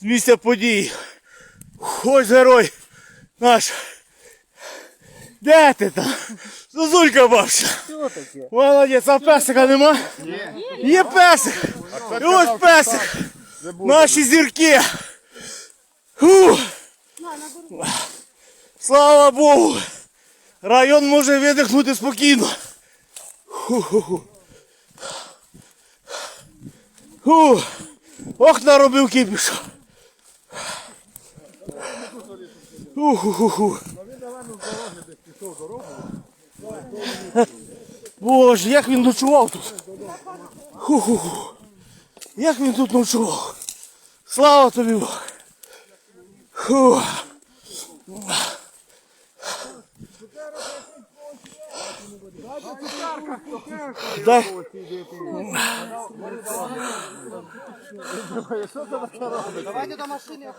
з місця події. Ось герой наш. Де ти там? Що таке? Молодець, а песика нема? Є песик. І ось песик. Наші зірки. Фу. Слава Богу. Район може видихнути спокійно. Ху-ху-ху. Ох, наробив кипіша. Ху-ху-ху. Боже, як він ночував тут. Ху-ху-ху. Як він тут ночував. Слава тобі Бог. Фу. Дай. Давайте до машини, я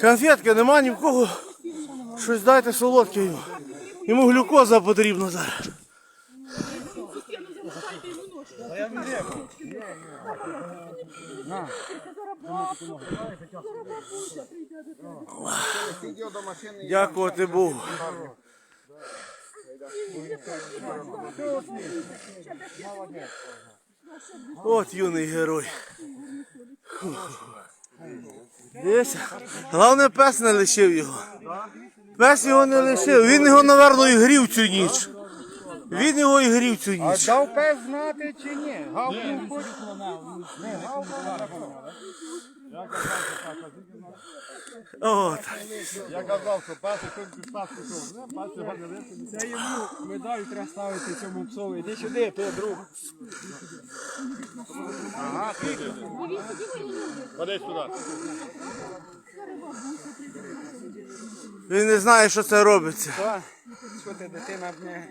Конфетки нема ні в кого. Щось дайте солодке йому. Йому глюкоза потрібна зараз. Дякувати Богу. От юний герой. Дивися. Головне пес не лишив його. Пес його не лишив. Він його, напевно, і грів цю ніч. Він його і грів цю А ніч. дав пес знати чи ні? Гавкнув хоч? Не, треба. От. Я казав, що перший хто пішов, пішов. Не, перший Це йому медаль треба ставити цьому псові. Іди сюди, ти друг. Ходи сюди. Він не знає, що це робиться. Що? Що ти, дитина б не...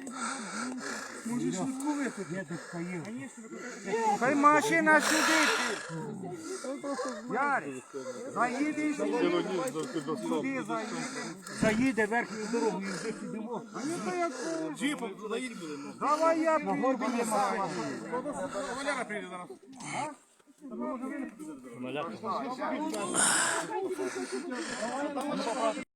Хай машина сюди. Ярик, заїди сюди. Сюди заїде. Заїде верхньою дорогою, вже сидимо. Джипом заїдь будемо. Давай я маю. Валяра прийде зараз.